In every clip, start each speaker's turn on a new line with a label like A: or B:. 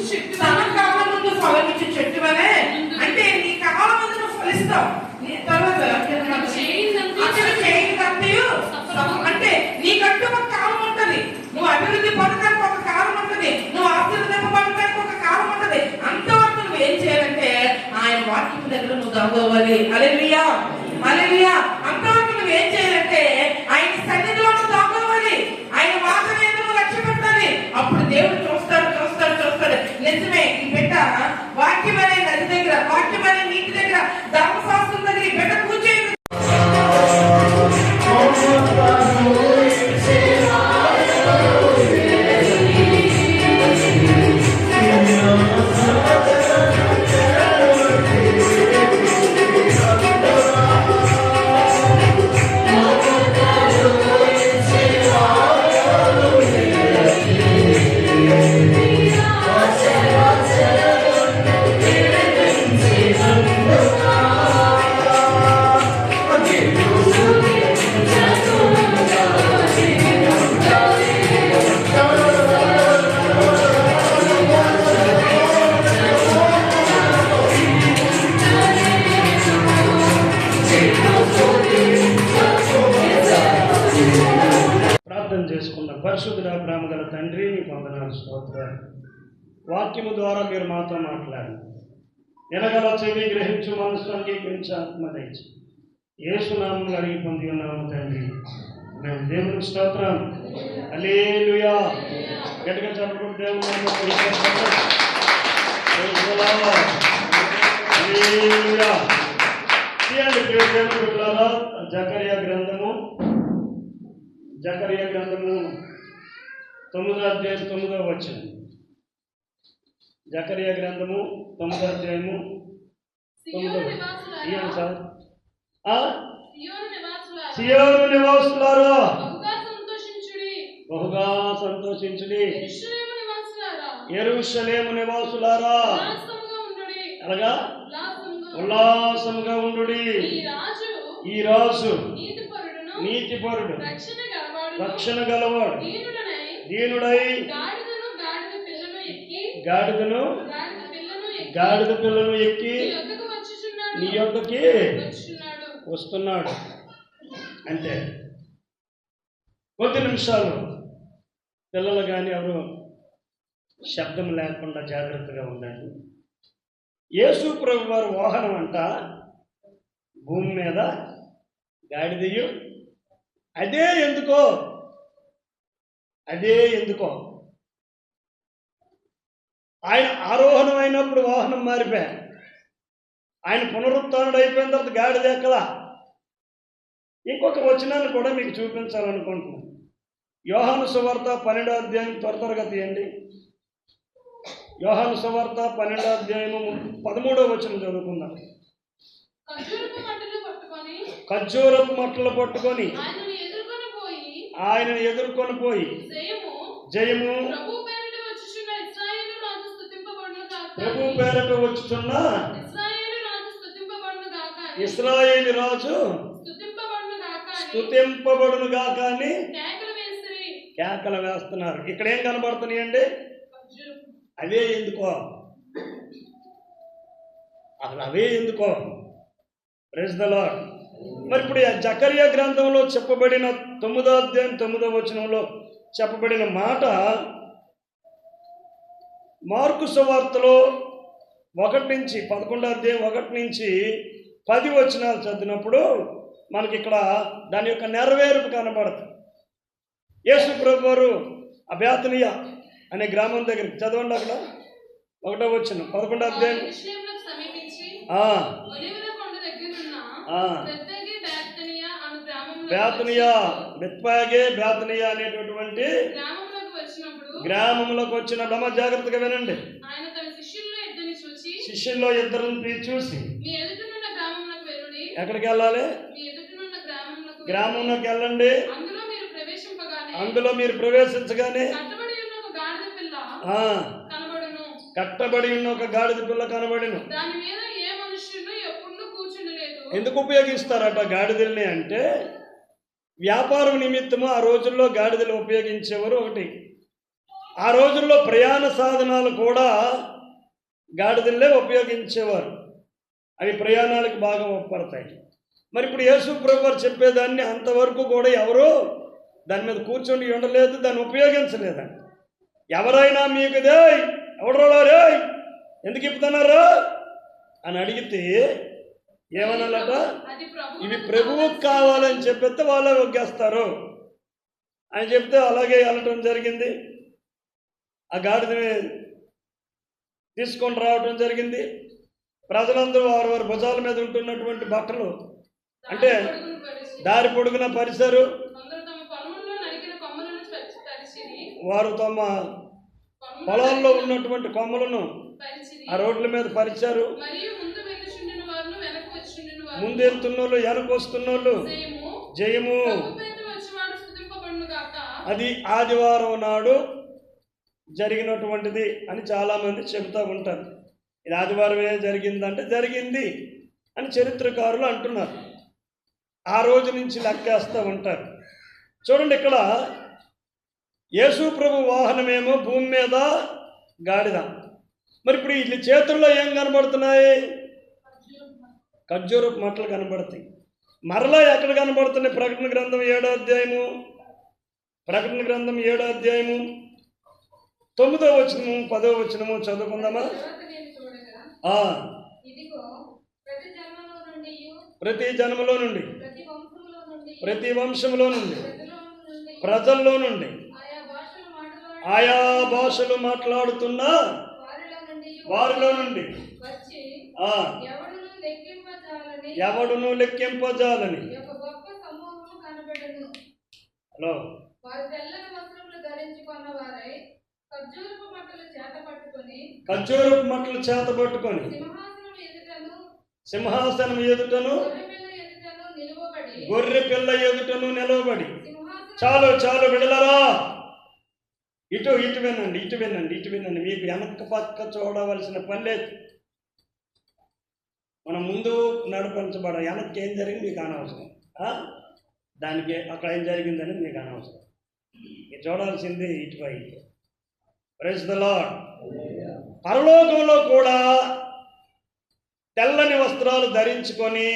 A: ఫలించు
B: సమకాలం ముందు ఫలమిచ్చే చెట్టు వలె. అంటే నీ కాలం ముందు నువ్వు ఫలిస్తావు. నీ తర్వాత అక్కడ సఫలం. అంటే నీకంటూ ఒక కాలం ఉంటది. నువ్వు అభివృద్ధి పొందడానికి ఒక కాలం ఉంటది. నువ్వు ఆశీర్వదింపబడడానికి ఒక కాలం ఉంటది. అంతవరకు నువ్వు ఏం చేయాలంటే ఆయన వాక్యం దగ్గర నువ్వు దాగోవాలి అలెలియా అలెలియా అంతవరకు నువ్వు ఏం చేయాలంటే ఆయన సన్నిధిలో నువ్వు దాగోవాలి ఆయన మీద నువ్వు లక్ష్య పెట్టాలి అప్పుడు దేవుడు వాక్యం అనే నది దగ్గర వాక్యం అనే నీటి దగ్గర ధర్మశాస్త్రం
C: పరిశుద్ధుల ప్రేమ గల తండ్రి నీకు వందనాలు స్తోత్రాలు. వాక్యము ద్వారా మీరు మాతో మాట్లాడండి. ఎనగల చెవి గ్రహించు మనసు అంగీకరించి ఆత్మ దయచి ఏసునామం అడిగి పొంది ఉన్నాము తండ్రి. మేము దేవుని స్తోత్రం. అలేలుయా గట్టిగా చెప్పకుండా దేవుని నామములో జకరియా గ్రంథము. జకరియా గ్రంథము. తొమ్మిదో అధ్యాయం తొమ్మిదో వచ్చిన జకరియా గ్రంథము తొమ్మిదో అధ్యాయము తొమ్మిదో సార్?
A: సియోను నివాసులారా, బహుగా సంతోషించుడి.
C: ఎరుషలేము నివాసులారా? అలాగా
A: ఉల్లాసముగా
C: ఉల్లాసముగా ఉండుడి.
A: ఈ రాజు
C: నీతిపరుడు
A: రక్షణ
C: గలవాడు. దీనుడై
A: గాడిదను గాడిద పిల్లను ఎక్కి నీ
C: యొక్కకి వస్తున్నాడు. అంటే కొద్ది నిమిషాలు పిల్లలు కానీ ఎవరు శబ్దం లేకుండా జాగ్రత్తగా ఉండండి. యేసు ప్రభు వారి వాహనం అంట భూమి మీద గాడిదయ్యు అదే ఎందుకో అదే ఎందుకో. ఆయన ఆరోహణం అయినప్పుడు వాహనం మారిపోయా. ఆయన పునరుత్థానుడు అయిపోయిన తర్వాత గాడిద ఎక్కలా ఇంకొక వచనాన్ని కూడా మీకు చూపించాలనుకుంటున్నాను యోహాను సువార్త పన్నెండో అధ్యాయం త్వర త్వరగా తీయండి. యోహాను సువార్త పన్నెండో అధ్యాయము పదమూడో వచనం చదువుకుందాం.
A: ఖర్జూరపు
C: మట్టలు పట్టుకొని
A: ఆయనను ఎదుర్కొని పోయి జయము ప్రభు పేరిట వచ్చుచున్న ఇస్రాయేలు రాజు స్తుతింపబడును గాక. అని. కేకలు
C: వేస్తున్నారు. ఇక్కడ ఏం కనబడుతున్నాయండి? అవే ఎందుకో? అసలు అవే ఎందుకో? ప్రెస్ ద లాడ్ మరి ఇప్పుడు ఆ జకర్య గ్రంథంలో చెప్పబడిన తొమ్మిదో అధ్యాయం తొమ్మిదో వచనంలో చెప్పబడిన మాట మార్కు సువార్తలో ఒకటి నుంచి పదకొండో అధ్యాయం ఒకటి నుంచి పది వచనాలు చదివినప్పుడు మనకి ఇక్కడ దాని యొక్క నెరవేర్పు కనబడుతుంది యేసు ప్రభు వారు అభ్యాతనీయ అనే గ్రామం దగ్గరికి చదవండి అక్కడ. ఒకటో వచ్చిన పదకొండో అధ్యాయం. బేతనియా బెత్పాగే బేతనియా అనేటటువంటి
A: గ్రామంలోకి
C: వచ్చిన బ్రహ్మ జాగ్రత్తగా వినండి.
A: శిష్యుల్లో ఇద్దరిని
C: చూసి ఎక్కడికి వెళ్ళాలి?
A: గ్రామంలోకి
C: వెళ్ళండి.
A: అందులో మీరు
C: ప్రవేశించగానే
A: కట్టబడి ఉన్న ఒక గాడిద పిల్ల కనబడును.
C: ఎందుకు ఉపయోగిస్తారట గాడిదల్ని అంటే వ్యాపారం నిమిత్తము ఆ రోజుల్లో గాడిదలు ఉపయోగించేవారు ఒకటి. ఆ రోజుల్లో ప్రయాణ సాధనాలు కూడా గాడిదల్లే ఉపయోగించేవారు. అవి ప్రయాణాలకు బాగా ఉపడతాయి మరి ఇప్పుడు యేసు ప్రభు చెప్పేదాన్ని అంతవరకు కూడా ఎవరు దాని మీద కూర్చొని ఉండలేదు దాన్ని ఉపయోగించలేదండి ఎవరైనా మీకు దే ఎవడో రే ఎందుకు ఇప్పుతున్నారా అని అడిగితే ఏమనాలట ఇవి ప్రభువుకు కావాలని చెప్పితే వాళ్ళే ఒగ్గేస్తారు. అని చెప్తే అలాగే వెళ్ళటం జరిగింది. ఆ గాడిదని తీసుకొని రావటం జరిగింది. ప్రజలందరూ వారి వారి భుజాల మీద ఉంటున్నటువంటి బట్టలు అంటే దారి పొడుగున పరిశారు వారు తమ పొలాల్లో ఉన్నటువంటి కొమ్మలను ఆ రోడ్ల మీద పరిచారు
A: మరియు ముందు వెళ్ళుచుండిన వారును వెనక వచ్చుండిన వారు
C: ముందు వెళ్తున్నోళ్ళు వెనక వస్తున్నోళ్ళు
A: జయము
C: అది ఆదివారం నాడు జరిగినటువంటిది అని చాలామంది చెబుతూ ఉంటారు. ఇది ఆదివారమే జరిగిందంటే జరిగింది అని చరిత్రకారులు అంటున్నారు. ఆ రోజు నుంచి లెక్కేస్తూ ఉంటారు. చూడండి ఇక్కడ యేసు ప్రభు వాహనమేమో భూమి మీద గాడిద. మరి ఇప్పుడు వీళ్ళ చేతుల్లో ఏం కనబడుతున్నాయి? ఖర్జూరపు మట్టలు కనబడతాయి. మరలా ఎక్కడ కనబడుతున్నాయి ప్రకటన గ్రంథం ఏడో అధ్యాయము? ప్రకటన గ్రంథం ఏడో అధ్యాయము? తొమ్మిదో వచనము పదో వచనము చదువుకుందామా?
D: ప్రతి జన్మలో నుండి
C: ప్రతి
D: వంశంలో నుండి
C: ప్రజల్లో నుండి
D: ఆయా భాషలు మాట్లాడే
C: ఆయా భాషలు మాట్లాడుతున్న
D: వారిలో నుండి
C: వారిలో నుండి
D: వచ్చి
C: ఆ
D: ఎవడును లెక్కింపజాలని.
C: హలో.
D: ఖర్జూరపు మట్టలు చేత పట్టుకొని సింహాసనం ఎదుటను
C: గొర్రె పిల్ల ఎదుటను నిలవబడి చాలు చాలు విడలరా. ఇటు ఇటు వినండి ఇటు వినండి ఇటు వినండి. మీకు వెనక పక్క చూడవలసిన పని లేదు. మనం ముందు నడిపించబడ వెనక్కి ఏం జరిగింది? మీకు అనవసరం. దానికి అక్కడ ఏం జరిగిందని మీకు అనవసరం. మీరు చూడాల్సింది ఇటువై ప్రైజ్ ద లాడ్ పరలోకంలో కూడా తెల్లని వస్త్రాలు ధరించుకొని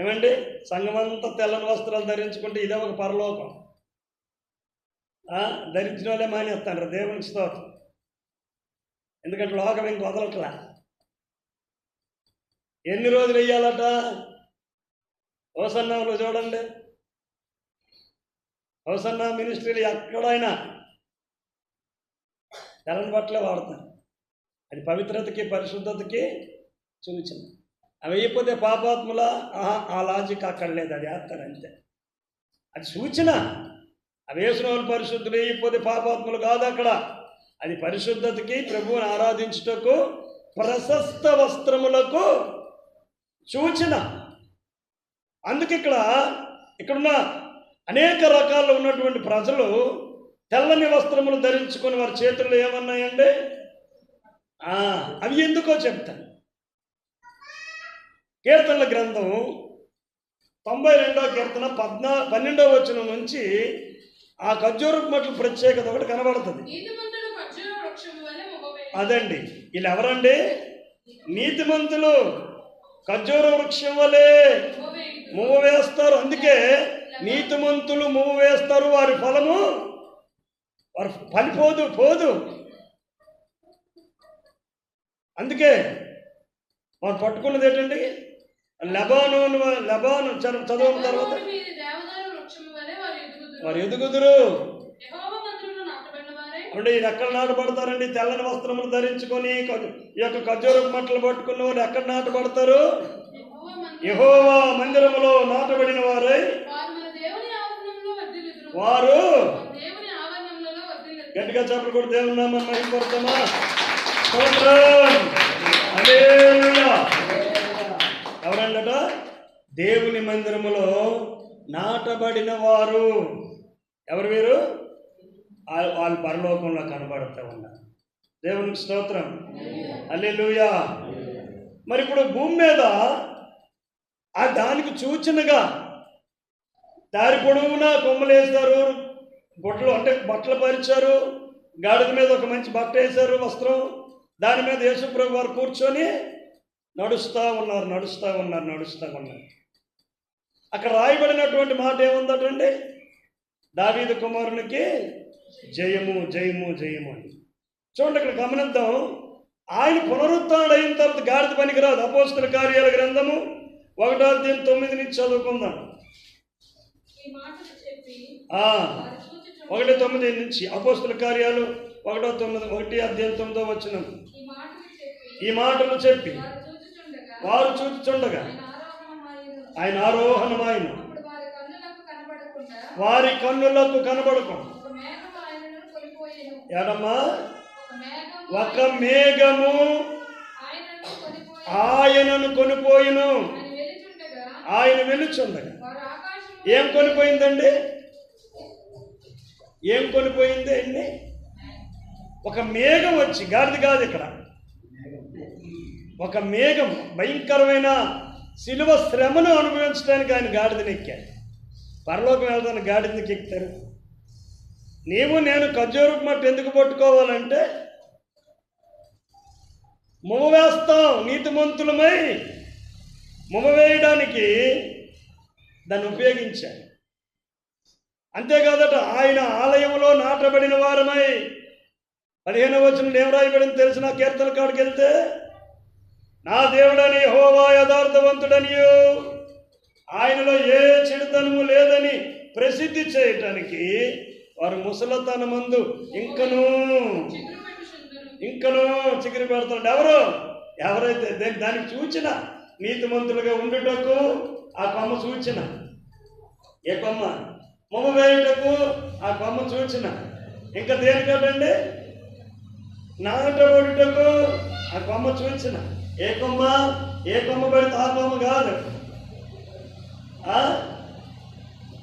C: ఏమండి? సంఘమంతా తెల్లని వస్త్రాలు ధరించుకుంటే ఇదే ఒక పరలోకం. ధరించిన వాళ్ళే మానేస్తాను దేవునికి స్తోత్రం. ఎందుకంటే లోకం ఇంక వదలట్లా. ఎన్ని రోజులు వెయ్యాలట? అవసన్నంలో చూడండి. అవసన్న మినిస్ట్రీలు ఎక్కడైనా తెల్లని బట్టలే వాడతారు అది పవిత్రతకి పరిశుద్ధతకి సూచన అవి అయిపోతే పాపాత్ముల? ఆహా, ఆ లాజిక్ అక్కడ లేదు అది వేస్తారు అంతే. అది సూచన. అవి వేసిన వాళ్ళు పరిశుద్ధులు అయిపోతే పాపాత్ములు కాదు అక్కడ. అది పరిశుద్ధతకి ప్రభువుని ఆరాధించుటకు ప్రశస్త వస్త్రములకు సూచన. అందుకే ఇక్కడ ఇక్కడున్న అనేక రకాల్లో ఉన్నటువంటి ప్రజలు తెల్లని వస్త్రములు ధరించుకొని వారి చేతుల్లో ఏమన్నాయండి? అవి ఎందుకో చెప్తాను కీర్తనల గ్రంథం తొంభై రెండో కీర్తన పద్నా పన్నెండో వచనం నుంచి ఆ ఖర్జూరపు మట్ల ప్రత్యేకత ఒకటి కనబడుతుంది.
A: ఖర్జూర.
C: అదండి. వీళ్ళు ఎవరండి నీతిమంతులు. ఖర్జూర వృక్షం వలె. మువ్వ వేస్తారు అందుకే నీతిమంతులు మువ్వ వేస్తారు వారి ఫలము వారి పని పోదు పోదు అందుకే వారు పట్టుకున్నది ఏంటండి లెబాను లెబాను చదువు చదువు తర్వాత
A: వారు ఎదుగుదురు.
C: వారు ఎదుగుదురు
A: యెహోవా మందిరములో నాటబడిన
C: ఇది ఎక్కడ నాటబడతారండి? తెల్లని వస్త్రములు ధరించుకొని ఈ యొక్క ఖర్జూరపు మట్టలు పట్టుకున్న వారు ఎక్కడ నాటబడతారు?
A: యహోవా
C: మందిరములో నాటబడిన వారై
A: వారు
C: గట్టిగా చెప్పలు కూడా దేవున్నామా మహిమపడతామా ఎవరండట? దేవుని మందిరములో నాటబడిన వారు. ఎవరు వీరు? వాళ్ళు పరలోకంలో కనబడుతూ ఉన్నారు. దేవునికి స్తోత్రం. హల్లెలూయా. మరి ఇప్పుడు భూమి మీద ఆ దానికి సూచనగా దారి పొడవునా కొమ్మలేస్తారు బొట్లు అంటే బట్టలు పరిచారు గాడిద మీద ఒక మంచి బట్ట వేశారు వస్త్రం దాని మీద యేసుప్రభు వారు కూర్చొని నడుస్తూ ఉన్నారు నడుస్తూ ఉన్నారు నడుస్తూ ఉన్నారు. అక్కడ రాయబడినటువంటి మాట ఏముందటండి? దావీదు కుమారునికి జయము జయము జయము అని. చూడండి ఇక్కడ గమనిద్దాం. ఆయన పునరుత్థానుడు అయిన తర్వాత గాడిద పనికిరాదు అపోస్తుల కార్యాల గ్రంథము ఒకటో దీని తొమ్మిది నుంచి చదువుకుందాం. ఒకటి తొమ్మిది నుంచి అపోస్తుల కార్యాలు ఒకటో తొమ్మిది ఒకటి అధ్యాయం తొమ్మిదో వచ్చిన
D: ఈ మాటలు చెప్పి వారు చూచుచుండగా ఆయన ఆరోహణమాయను. వారి కన్నులకు కనబడకుండా
C: వారి కన్నులకు కనబడకం
D: ఒక మేఘం ఆయనను
C: ఎడమ్మా
D: ఒక మేఘం
C: ఒక మేఘము
D: ఆయనను కొనిపోయి
C: ఆయనను కొనిపోయిను.
D: ఆయన వెలుచుండగా
C: ఏం కొనిపోయిందండి? ఏం కొనిపోయింది అండి? ఒక మేఘం వచ్చి గాడిది కాదు ఇక్కడ. ఒక మేఘం భయంకరమైన శిలువ శ్రమను అనుభవించడానికి ఆయన గాడిదని ఎక్కాడు. పరలోకం వెళ్తాను గాడిదకి ఎక్కుతారు. నీవు నేను ఖర్జూరపు మట్టి ఎందుకు పట్టుకోవాలంటే ముమ నీతి నీతిమంతులమై ముమ వేయడానికి దాన్ని ఉపయోగించాడు అంతేకాదట ఆయన ఆలయంలో నాటబడిన వారమై పదిహేను వచనం ఏం రాయబడింది తెలిసిన కీర్తన కాడికి వెళ్తే నా దేవుడని హోవా యథార్థవంతుడనియు ఆయనలో ఏ చెడుతనము లేదని ప్రసిద్ధి చేయటానికి వారు ముసలతనమందు ఇంకనూ
A: ఇంకను ఇంకను
C: ఇంకనూ చిగురు పెడతాడు. ఎవరు? ఎవరైతే దానికి సూచన నీతిమంతులుగా ఉండుటకు ఆ కొమ్మ సూచన. ఏ కొమ్మ? మొమ్మ వేయుటకు ఆ కొమ్మ సూచన. ఇంకా దేనికటండి? నాటబడుటకు ఆ కొమ్మ సూచన. ఏ కొమ్మ? ఏ కొమ్మ పెడితే ఆ కొమ్మ కాదు. ఆ?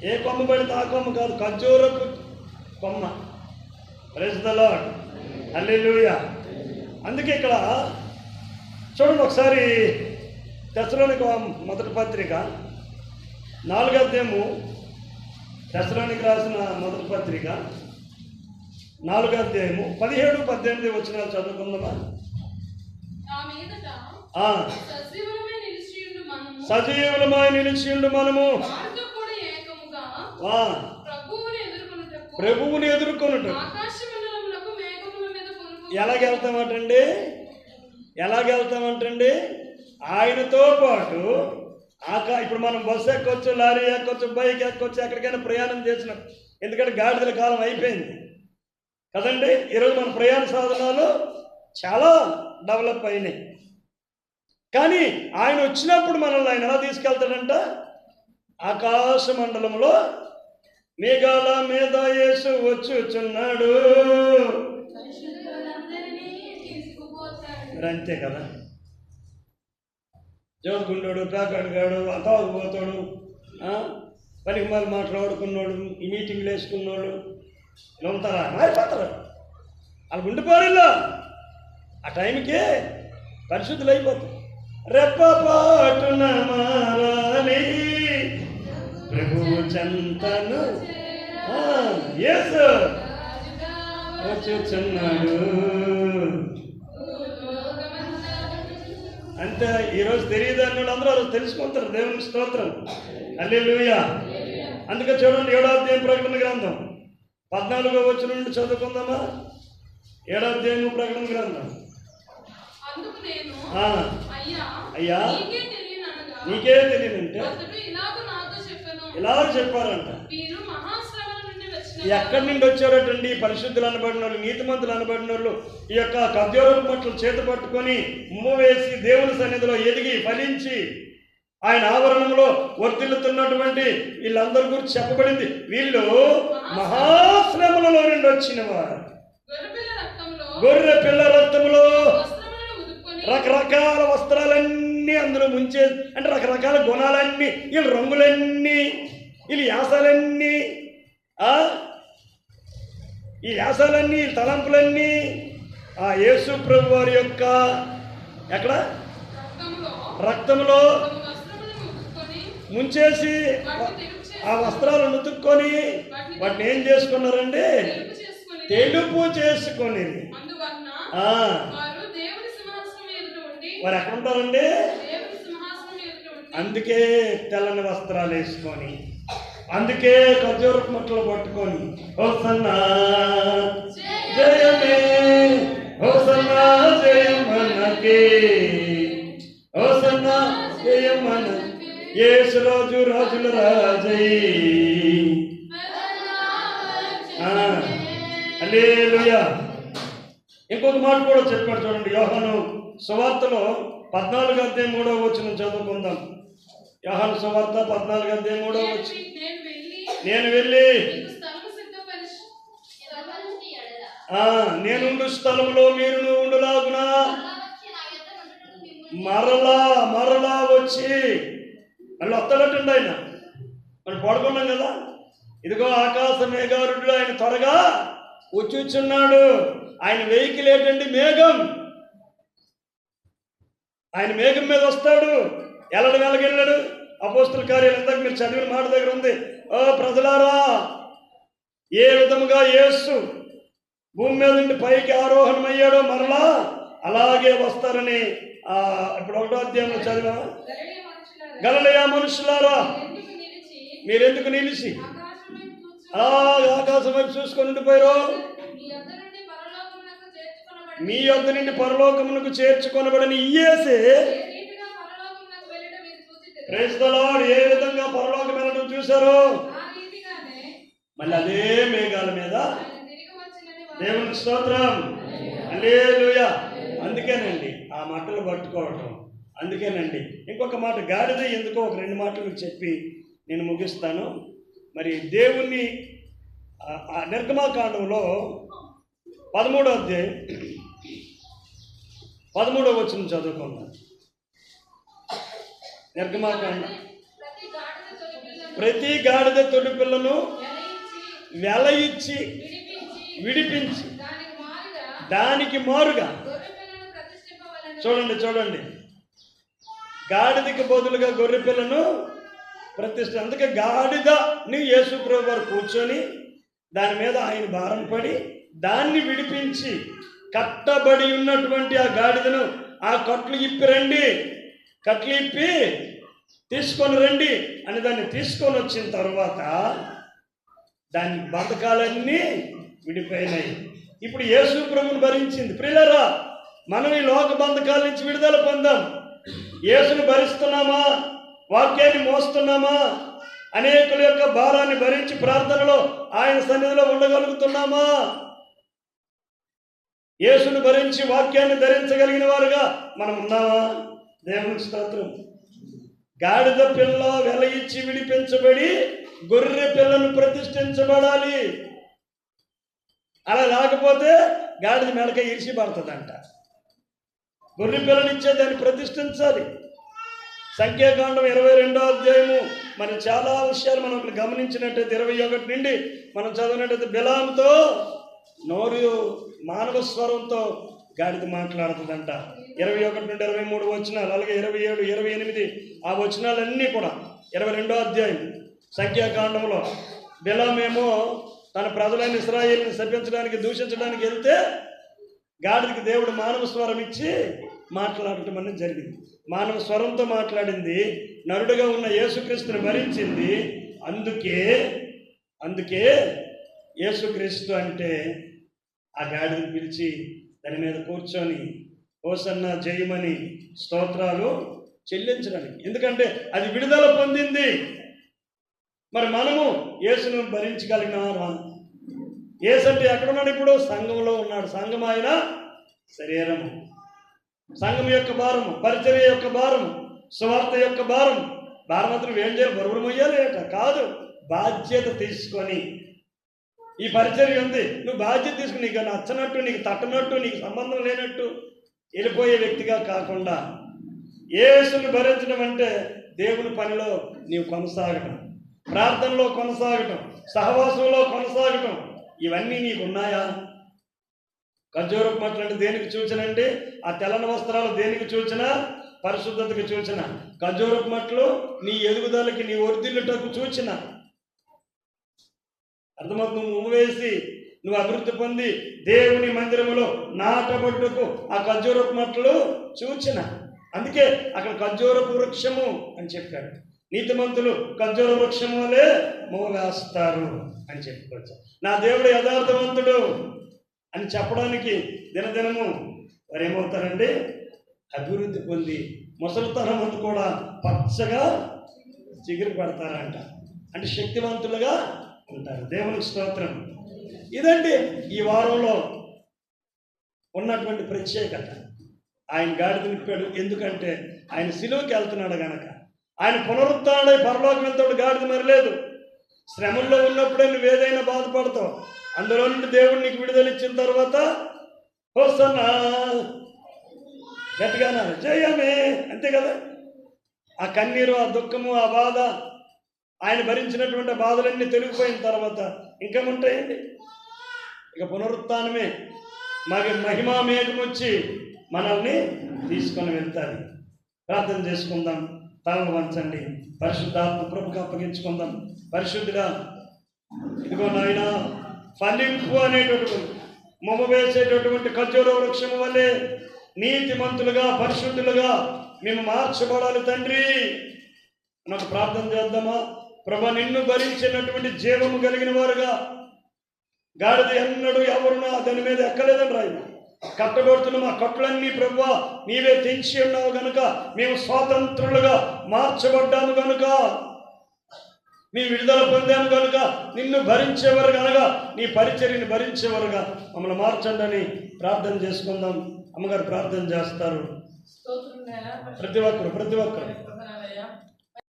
C: ఏ కొమ్మ పెడితే ఆ కొమ్మ కాదు. ఖర్జూరపు కొమ్మ ప్రెస్ ద లాడ్ హల్లెలూయా అందుకే ఇక్కడ చూడండి ఒకసారి దశలోనికి మొదటి పత్రిక. నాలుగో అధ్యాయము దశలోనికి రాసిన మొదటి పత్రిక. నాలుగో అధ్యాయము పదిహేడు పద్దెనిమిది వచ్చిన చదువుకుందామా?
A: సజీవులమై
C: నిలిచిండు మనము
A: వారితో కూడా ఏకముగా
C: ఆ,
A: ప్రభువుని ఎదుర్కొనుటకు
C: ప్రభువుని ఎదుర్కొనుట ఎలాగెళ్తామటండి? ఎలాగెళ్తామంటండి? ఆయనతో పాటు ఆకా ఇప్పుడు మనం బస్సు ఎక్కొచ్చు లారీ ఎక్కొచ్చు బైక్ ఎక్కొచ్చు ఎక్కడికైనా ప్రయాణం చేసినాం. ఎందుకంటే గాడిదల కాలం అయిపోయింది. కదండి? ఈరోజు మన ప్రయాణ సాధనాలు చాలా డెవలప్ అయినాయి. కానీ ఆయన వచ్చినప్పుడు మనల్ని ఆయన ఎలా తీసుకెళ్తాడంట? ఆకాశ మండలంలో మేఘాల మీద యేసు వచ్చుచున్నాడు. మరి అంతే కదా? చదువుకుంటాడు పేకాడుగాడు తాగుపోతాడు పనికి మళ్ళీ మాట్లాడుకున్నాడు ఈ మీటింగ్లు వేసుకున్నాడు. ఇలా ఉంటారా? మారిపోతారు. వాళ్ళు ఉండిపోరు ఆ టైంకి పరిశుద్ధులు అయిపోతారు రెప్పపాటున మారాలి. ప్రభు చెంతను వచ్చుచున్నాడు అంతే ఈరోజు తెలియదు అన్నాడు అందరూ రోజు తెలుసుకుంటారు. దేవుని స్తోత్రం. అల్లెలుయా అందుకే చూడండి ఏడో అధ్యాయం ప్రకటన గ్రంథం. పద్నాలుగో వచ్చి నుండి చదువుకుందామా? ఏడో అధ్యాయం ప్రకటన గ్రంథం.
A: అయ్యా నీకే తెలియననగా
C: ఇలా చెప్పారంట?
A: వీరు మహాశ్రమల నుండి వచ్చిన
C: ఎక్కడి నుండి వచ్చారటండి పరిశుద్ధులు అనబడిన వాళ్ళు నీతిమంతులు అనబడిన వాళ్ళు ఈ యొక్క కద్యోరపు పట్లు చేత పట్టుకొని ముమ్మ వేసి దేవుని సన్నిధిలో ఎదిగి ఫలించి ఆయన ఆవరణంలో వర్తిల్లుతున్నటువంటి వీళ్ళందరి గురించి చెప్పబడింది. వీళ్ళు మహాశ్రమలలో నుండి వచ్చిన వారు గొర్రె పిల్ల రక్తంలో రకరకాల వస్త్రాలన్నీ అందులో ముంచే అంటే రకరకాల గుణాలన్నీ వీళ్ళ రంగులన్నీ వీళ్ళ యాసాలన్నీ? ఈ యాసాలన్నీ ఈ తలంపులన్నీ ఆ యేసు ప్రభు వారి యొక్క ఎక్కడ?
A: రక్తంలో.
C: ముంచేసి ఆ వస్త్రాలను ఉతుక్కొని వాటిని ఏం చేసుకున్నారండి?
A: తెలుపు చేసుకొని
C: తెలుపు చేసుకొని
A: అందువలన
C: ఆ,
A: వారు దేవుని సింహాసనం ఎదుట ఉండి
C: వారు ఎక్కడ ఉంటారండి అందుకే తెల్లని వస్త్రాలు వేసుకొని అందుకే ఖర్జూరపు మట్టలు పట్టుకొని హోసన్నా జయమే హోసన్నా జయమనకే హోసన్నా జయమన యేసు రోజు రాజుల రాజై. హల్లెలూయా. ఇంకొక మాట కూడా చెప్పాడు చూడండి యోహాను సువార్తలో పద్నాలుగు అధ్యాయం మూడవ వచ్చిన చదువుకుందాం. యోహాను సువార్త పద్నాలుగు అధ్యాయం మూడవ
A: నేను
C: వచ్చి
A: నేను వెళ్ళి
C: నేను నేనుండు స్థలంలో మీరు ఉండులాగునా? మరలా మరలా వచ్చి. మళ్ళీ వస్తాడటండి ఆయన. మనం పడుకున్నాం కదా? ఇదిగో ఆకాశ మేఘారుడు ఆయన త్వరగా వచ్చుచున్నాడు. ఆయన వెహికల్ ఏంటండి? మేఘం. ఆయన మేఘం మీద వస్తాడు. ఎల్లడు వెలగెళ్ళాడు అపోస్తుల కార్యాలు ఇందాక మీరు చదివిన మాట దగ్గర ఉంది. ఓ ప్రజలారా ఏ విధముగా యేసు భూమి మీద నుండి పైకి ఆరోహణమయ్యాడో మరలా అలాగే వస్తారని ఆ ఇప్పుడు ఒకటో అధ్యాయంలో చదివా
A: గలిలయ మనుషులారా,
C: మీరెందుకు నిలిచి?
A: ఆకాశం వైపు
C: చూసుకొని ఉండిపోయారు.
A: మీ యొద్ద నుండి పరలోకమునకు
C: చేర్చుకొనబడిన
A: చూచితిరి.
C: క్రైస్తలాడు ఏ విధంగా పరలోకం వెళ్ళడం చూశారు? మళ్ళీ అదే మేఘాల మీద దేవునికి స్తోత్రం. హల్లెలూయా. అందుకేనండి ఆ మాటలు పట్టుకోవటం. అందుకేనండి. ఇంకొక మాట గాడిద ఎందుకో ఒక రెండు మాటలు మీకు చెప్పి నేను ముగిస్తాను. మరి దేవుణ్ణి నిర్గమాకాండంలో పదమూడో అధ్యాయం పదమూడవ వచ్చిన చదువుకుందాం. నిర్గమాకాండ.
A: ప్రతి గాడిద తొలి పిల్లను
C: వెల ఇచ్చి
A: విడిపించి దానికి మారుగా.
C: చూడండి చూడండి. గాడిదకి బదులుగా గొర్రె పిల్లను ప్రతిష్ట అందుకే గాడిదని యేసుప్రభు వారు కూర్చొని దాని మీద ఆయన భారం పడి దాన్ని విడిపించి కట్టబడి ఉన్నటువంటి ఆ గాడిదను ఆ కట్లు ఇప్పి రండి. కట్లు ఇప్పి తీసుకొని రండి అని దాన్ని తీసుకొని వచ్చిన తర్వాత దాని బంధకాలన్నీ విడిపోయినాయి. ఇప్పుడు యేసు ప్రభుని భరించింది. ప్రియులరా మనం ఈ లోక బంధకాల నుంచి విడుదల పొందాం. యేసును భరిస్తున్నామా? వాక్యాన్ని మోస్తున్నామా? అనేకుల యొక్క భారాన్ని భరించి ప్రార్థనలో ఆయన సన్నిధిలో ఉండగలుగుతున్నామా? యేసును భరించి వాక్యాన్ని ధరించగలిగిన వారుగా మనం ఉన్నామా? దేవుని స్తోత్రం. గాడిద పిల్ల వెల ఇచ్చి విడిపించబడి గొర్రె పిల్లను ప్రతిష్ఠించబడాలి. అలా లేకపోతే గాడిద మెడక ఇరిసి పడుతుందంట. గొర్రె పిల్లనిచ్చే దాన్ని ప్రతిష్ఠించాలి. సంఖ్యాకాండం ఇరవై రెండో అధ్యాయము మరి చాలా విషయాలు మనం గమనించినట్టయితే ఇరవై ఒకటి నుండి మనం చదివినట్టయితే బిలాంతో నోరు మానవ స్వరంతో గాడిద మాట్లాడుతుందంట. ఇరవై ఒకటి నుండి ఇరవై మూడు వచనాలు అలాగే ఇరవై ఏడు ఇరవై ఎనిమిది ఆ వచనాలన్నీ కూడా ఇరవై రెండో అధ్యాయం సంఖ్యాకాండంలో. బిలామేమో తన ప్రజలైన ఇస్రాయేల్ని శపించడానికి దూషించడానికి వెళ్తే గాడిదకి దేవుడు మానవ స్వరం ఇచ్చి మాట్లాడటం అనేది జరిగింది. మానవ స్వరంతో మాట్లాడింది. నరుడుగా ఉన్న యేసుక్రీస్తుని భరించింది అందుకే అందుకే యేసుక్రీస్తు అంటే ఆ గాడిని పిలిచి దాని మీద కూర్చొని ఓసన్న జయమని స్తోత్రాలు చెల్లించడానికి. ఎందుకంటే అది విడుదల పొందింది. మరి మనము యేసును భరించగలిగినారా ఏసంటే అంటే ఎక్కడున్నాడు ఇప్పుడు? సంఘంలో ఉన్నాడు. సంఘం ఆయన శరీరము. సంఘం యొక్క భారము పరిచర్య యొక్క భారము సువార్త యొక్క భారం. భారమంతులు ఏం చేయాలి? బరువులు మొయ్యాలి కాదు. బాధ్యత తీసుకొని ఈ పరిచర్య ఉంది. నువ్వు బాధ్యత తీసుకుని నీకు నచ్చనట్టు నీకు తట్టనట్టు నీకు సంబంధం లేనట్టు వెళ్ళిపోయే వ్యక్తిగా కాకుండా యేసుని భరించడం అంటే దేవుని పనిలో నీవు కొనసాగటం ప్రార్థనలో కొనసాగటం సహవాసంలో కొనసాగటం ఇవన్నీ నీకు ఉన్నాయా? ఖర్జూరపు మట్లు అంటే దేనికి సూచనండి ఆ తెల్లని వస్త్రాలు దేనికి సూచన పరిశుద్ధతకు చూచిన. ఖర్జూరపు మట్లు నీ ఎదుగుదలకి నీ ఒరిదిల్లుటకు చూచిన. అర్థమవుతుంది? నువ్వు వేసి నువ్వు అభివృద్ధి పొంది దేవుని మందిరములో నాటబట్టుకు ఆ ఖర్జూరపు మట్టలు చూచిన. అందుకే అక్కడ ఖర్జూరపు వృక్షము అని చెప్పాడు. నీతిమంతులు ఖర్జూర వృక్షము వలె మోవేస్తారు అని చెప్పుకోవచ్చు. నా దేవుడు యథార్థవంతుడు అని చెప్పడానికి దినదినము వారు ఏమవుతారండి అభివృద్ధి పొంది ముసలితనం అంతా కూడా పచ్చగా చిగురు పెడతారంట. అంటే శక్తివంతులుగా ఉంటారు దేవునికి స్తోత్రం. ఇదండి ఈ వారంలో ఉన్నటువంటి ప్రత్యేకత. ఆయన గాడిద నింపాడు ఎందుకంటే ఆయన సిలువకి వెళ్తున్నాడు గనక. ఆయన పునరుత్డై పరలోకి వెళ్తాడు గాడిద మరలేదు. శ్రమల్లో ఉన్నప్పుడే నువ్వు ఏదైనా బాధపడతావు. అందులో నుండి దేవుడు నీకు విడుదల ఇచ్చిన తర్వాత హోసన్నా గట్టిగానా జయమే. అంతే కదా? ఆ కన్నీరు ఆ దుఃఖము ఆ బాధ ఆయన భరించినటువంటి బాధలన్నీ తొలగిపోయిన తర్వాత ఇంకేముంటాయండి ఇక పునరుత్నమే మగ మహిమా మేఘం వచ్చి మనల్ని తీసుకొని వెళ్తారు. ప్రార్థన చేసుకుందాం. తలను వంచండి. పరిశుద్ధాత్మ ప్రభుకు అప్పగించుకుందాం. పరిశుద్ధిగా ఇదిగో నాయన ఫలింపు అనేటటువంటి మొమ్మ వేసేటటువంటి ఖర్జూర వృక్షము వల్లే నీతిమంతులుగా పరిశుద్ధులుగా మేము మార్చబడాలి తండ్రి. నాకు ప్రార్థన చేద్దామా? ప్రభ నిన్ను భరించినటువంటి జీవము కలిగిన వారుగా గాడిద ఎన్నడూ ఎవరున్నా దాని మీద ఎక్కలేదని రాయి. కట్టబడుతున్న మా కట్టులన్నీ ప్రభు నీవే తెంచి ఉన్నావు గనుక మేము స్వాతంత్రులుగా మార్చబడ్డాము గనుక. మీ విడుదల పొందాము కనుక నిన్ను భరించేవారు కనుక నీ పరిచర్యని భరించేవారుగా మమ్మల్ని మార్చండి అని ప్రార్థన చేసుకుందాం. అమ్మగారు ప్రార్థన చేస్తారు. ప్రతి ఒక్కరు ప్రతి ఒక్కరు.